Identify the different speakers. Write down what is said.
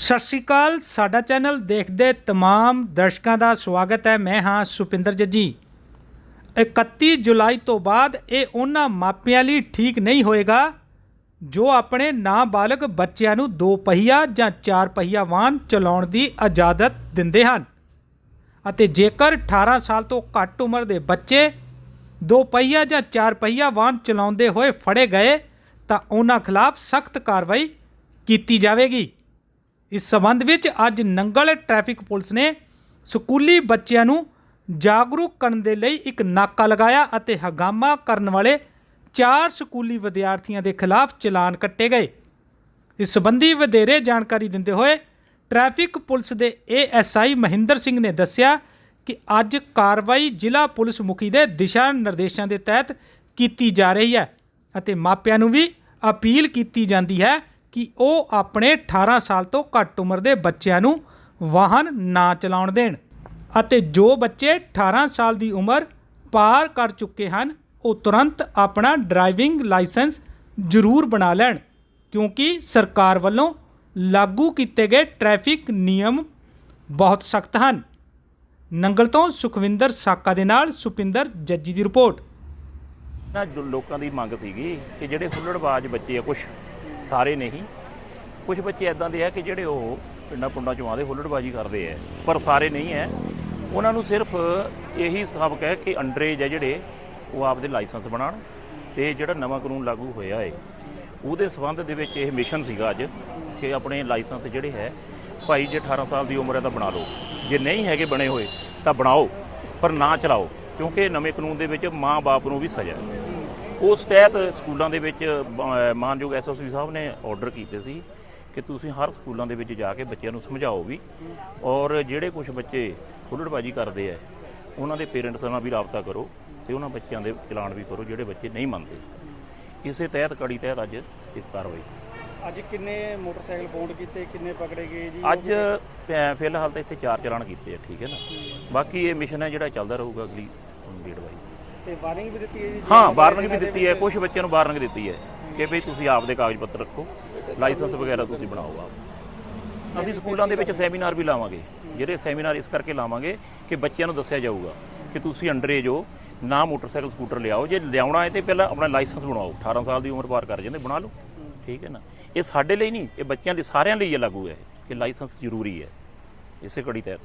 Speaker 1: ਸਤਿ ਸ਼੍ਰੀ ਅਕਾਲ, ਸਾਡਾ ਚੈਨਲ ਦੇਖਦੇ ਤਮਾਮ ਦਰਸ਼ਕਾਂ ਦਾ ਸਵਾਗਤ ਹੈ। ਮੈਂ ਹਾਂ ਸੁਪਿੰਦਰ ਜੱਜੀ। 31 ਜੁਲਾਈ ਤੋਂ ਬਾਅਦ ਇਹ ਉਹਨਾਂ ਮਾਪਿਆਂ ਲਈ ਠੀਕ ਨਹੀਂ ਹੋਏਗਾ, ਜੋ ਆਪਣੇ ਨਾਬਾਲਗ ਬੱਚਿਆਂ ਨੂੰ ਦੋ ਪਹੀਆ ਜਾਂ ਚਾਰ ਪਹੀਆ ਵਾਹਨ ਚਲਾਉਣ ਦੀ ਇਜਾਜ਼ਤ ਦਿੰਦੇ ਹਨ। ਅਤੇ ਜੇਕਰ 18 ਸਾਲ ਤੋਂ ਘੱਟ ਉਮਰ ਦੇ ਬੱਚੇ ਦੋ ਪਹੀਆ ਜਾਂ ਚਾਰ ਪਹੀਆ ਵਾਹਨ ਚਲਾਉਂਦੇ ਹੋਏ ਫੜੇ ਗਏ, ਤਾਂ ਉਹਨਾਂ ਖਿਲਾਫ ਸਖਤ ਕਾਰਵਾਈ ਕੀਤੀ ਜਾਵੇਗੀ। ਇਸ ਸਬੰਧ ਵਿੱਚ ਅੱਜ ਨੰਗਲ ਟ੍ਰੈਫਿਕ ਪੁਲਿਸ ਨੇ ਸਕੂਲੀ ਬੱਚਿਆਂ ਨੂੰ ਜਾਗਰੂਕ ਕਰਨ ਦੇ ਲਈ ਇੱਕ ਨਾਕਾ ਲਗਾਇਆ ਅਤੇ ਹਗਾਮਾ ਕਰਨ ਵਾਲੇ ਚਾਰ ਸਕੂਲੀ ਵਿਦਿਆਰਥੀਆਂ ਦੇ ਖਿਲਾਫ ਚਲਾਨ ਕੱਟੇ ਗਏ। ਇਸ ਸੰਬੰਧੀ ਵਧੇਰੇ ਜਾਣਕਾਰੀ ਦਿੰਦੇ ਹੋਏ ਟ੍ਰੈਫਿਕ ਪੁਲਿਸ ਦੇ ਏਐਸਆਈ ਮਹਿੰਦਰ ਸਿੰਘ ਨੇ ਦੱਸਿਆ ਕਿ ਅੱਜ ਕਾਰਵਾਈ ਜ਼ਿਲ੍ਹਾ ਪੁਲਿਸ ਮੁਖੀ ਦੇ ਦਿਸ਼ਾ ਨਿਰਦੇਸ਼ਾਂ ਦੇ ਤਹਿਤ ਕੀਤੀ ਜਾ ਰਹੀ ਹੈ ਅਤੇ ਮਾਪਿਆਂ ਨੂੰ ਵੀ ਅਪੀਲ ਕੀਤੀ ਜਾਂਦੀ ਹੈ ਕਿ ਉਹ ਆਪਣੇ 18 ਸਾਲ ਤੋਂ ਘੱਟ ਉਮਰ ਦੇ ਬੱਚਿਆਂ ਨੂੰ ਵਾਹਨ ਨਾ ਚਲਾਉਣ ਦੇਣ ਅਤੇ ਜੋ ਬੱਚੇ 18 ਸਾਲ ਦੀ ਉਮਰ ਪਾਰ ਕਰ ਚੁੱਕੇ ਹਨ, ਉਹ ਤੁਰੰਤ ਆਪਣਾ ਡਰਾਈਵਿੰਗ ਲਾਇਸੈਂਸ ਜ਼ਰੂਰ ਬਣਾ ਲੈਣ, ਕਿਉਂਕਿ ਸਰਕਾਰ ਵੱਲੋਂ ਲਾਗੂ ਕੀਤੇ ਗਏ ਟ੍ਰੈਫਿਕ ਨਿਯਮ ਬਹੁਤ ਸਖਤ ਹਨ। ਨੰਗਲ ਤੋਂ ਸੁਖਵਿੰਦਰ ਸਾਕਾ ਦੇ ਨਾਲ ਸੁਪਿੰਦਰ ਜੱਜੀ ਦੀ ਰਿਪੋਰਟ।
Speaker 2: ਨਾ ਲੋਕਾਂ ਦੀ ਮੰਗ ਸੀਗੀ ਕਿ ਜਿਹੜੇ ਹੁੱਲੜਬਾਜ਼ ਬੱਚੇ ਆ ਕੁਝ ਸਾਰੇ ਨਹੀਂ। ਕੁਝ ਬੱਚੇ ਐਦਾਂ ਦੇ ਆ ਕਿ ਜਿਹੜੇ ਉਹ ਪਿੰਡਾਂ ਪੁੰਡਾਂ ਚੋਂ ਆਉਂਦੇ, ਹੁੱਲੜਬਾਜ਼ੀ ਕਰਦੇ ਆ। ਪਰ ਸਾਰੇ ਨਹੀਂ ਹੈ ਉਹਨਾਂ ਨੂੰ ਸਿਰਫ ਇਹੀ ਸਬਕ ਹੈ ਕਿ ਅੰਡਰੇਜ ਹੈ ਜਿਹੜੇ ਉਹ ਆਪਦੇ ਲਾਇਸੈਂਸ ਬਣਾਉਣ ਤੇ ਜਿਹੜਾ ਨਵਾਂ ਕਾਨੂੰਨ ਲਾਗੂ ਹੋਇਆ ਹੈ ਉਹਦੇ ਸਬੰਧ ਦੇ ਵਿੱਚ ਇਹ ਮਿਸ਼ਨ ਸੀਗਾ ਅੱਜ ਕਿ ਆਪਣੇ ਲਾਇਸੈਂਸ ਜਿਹੜੇ ਹੈ, ਭਾਈ ਜੇ 18 ਸਾਲ ਦੀ ਉਮਰ ਹੈ ਤਾਂ ਬਣਾ ਲਓ। ਜੇ ਨਹੀਂ ਹੈਗੇ ਬਣੇ ਹੋਏ ਤਾਂ ਬਣਾਓ, ਪਰ ਨਾ ਚਲਾਓ, ਕਿਉਂਕਿ ਨਵੇਂ ਕਾਨੂੰਨ ਦੇ ਵਿੱਚ ਮਾਂ-ਬਾਪ ਨੂੰ ਵੀ ਸਜ਼ਾ ਹੈ। ਉਸ ਤਹਿਤ ਸਕੂਲਾਂ ਦੇ ਵਿੱਚ ਮਾਨਯੋਗ ਐਸਐਸਪੀ ਸਾਹਿਬ ਨੇ ਆਰਡਰ ਕੀਤੇ ਸੀ ਕਿ ਤੁਸੀਂ ਹਰ ਸਕੂਲਾਂ ਦੇ ਵਿੱਚ ਜਾ ਕੇ ਬੱਚਿਆਂ ਨੂੰ ਸਮਝਾਓ ਵੀ ਔਰ ਜਿਹੜੇ ਕੁਝ ਬੱਚੇ ਹੁੱਲੜਬਾਜੀ ਕਰਦੇ ਆ ਉਹਨਾਂ ਦੇ ਪੇਰੈਂਟਸ ਨਾਲ ਵੀ ਰਾਬਤਾ ਕਰੋ ਤੇ ਉਹਨਾਂ ਬੱਚਿਆਂ ਦੇ ਚਲਾਨ ਵੀ ਕਰੋ ਜਿਹੜੇ ਬੱਚੇ ਨਹੀਂ ਮੰਨਦੇ। ਇਸੇ ਤਹਿਤ ਕੜੀ ਤਹਿਤ ਅੱਜ ਇਸ ਕਾਰਵਾਈ।
Speaker 3: ਅੱਜ ਕਿੰਨੇ ਮੋਟਰਸਾਈਕਲ ਬੌਂਡ ਕੀਤੇ ਕਿੰਨੇ ਪਕੜੇ ਗਏ ਜੀ?
Speaker 2: ਅੱਜ ਫਿਲਹਾਲ ਤਾਂ ਇੱਥੇ ਚਾਰ ਚਲਾਨ ਕੀਤੇ ਆ ਠੀਕ ਹੈ ਨਾ? ਬਾਕੀ ਇਹ ਮਿਸ਼ਨ ਹੈ ਜਿਹੜਾ ਚੱਲਦਾ ਰਹੂਗਾ ਅਗਲੀ ਡੇਟ ਵਾਈ
Speaker 3: ਤੇ ਵਾਰਨਿੰਗ ਵੀ ਦਿੱਤੀ ਹੈ ਜੀ
Speaker 2: ਹਾਂ ਵਾਰਨਿੰਗ ਵੀ ਦਿੱਤੀ ਹੈ ਕੁਝ ਬੱਚਿਆਂ ਨੂੰ ਵਾਰਨਿੰਗ ਦਿੱਤੀ ਹੈ ਕਿ ਭਈ ਤੁਸੀਂ ਆਪਦੇ ਕਾਗਜ਼ ਪੱਤਰ ਰੱਖੋ ਲਾਇਸੈਂਸ ਵਗੈਰਾ ਤੁਸੀਂ ਬਣਾਓ ਆਪ। ਅਸੀਂ ਸਕੂਲਾਂ ਦੇ ਵਿੱਚ ਸੈਮੀਨਾਰ ਵੀ ਲਾਵਾਂਗੇ ਜਿਹੜੇ ਸੈਮੀਨਾਰ ਇਸ ਕਰਕੇ ਲਾਵਾਂਗੇ ਕਿ ਬੱਚਿਆਂ ਨੂੰ ਦੱਸਿਆ ਜਾਊਗਾ ਕਿ ਤੁਸੀਂ ਅੰਡਰੇਜ ਹੋ ਨਾ ਮੋਟਰਸਾਈਕਲ ਸਕੂਟਰ ਲਿਆਓ ਜੇ ਲਿਆਉਣਾ ਹੈ ਤੇ ਪਹਿਲਾਂ ਆਪਣਾ ਲਾਇਸੈਂਸ ਬਣਾਓ। 18 ਸਾਲ ਦੀ ਉਮਰ ਪਾਰ ਕਰ ਜਾਂਦੇ ਬਣਾ ਲਓ ਠੀਕ ਹੈ ਨਾ? ਇਹ ਸਾਡੇ ਲਈ ਨਹੀਂ ਇਹ ਬੱਚਿਆਂ ਲਈ ਸਾਰਿਆਂ ਲਈ ਇਹ ਲਾਗੂ ਹੈ ਕਿ ਲਾਇਸੈਂਸ ਜ਼ਰੂਰੀ ਹੈ ਇਸੇ ਕੜੀ ਤਹਿਤ।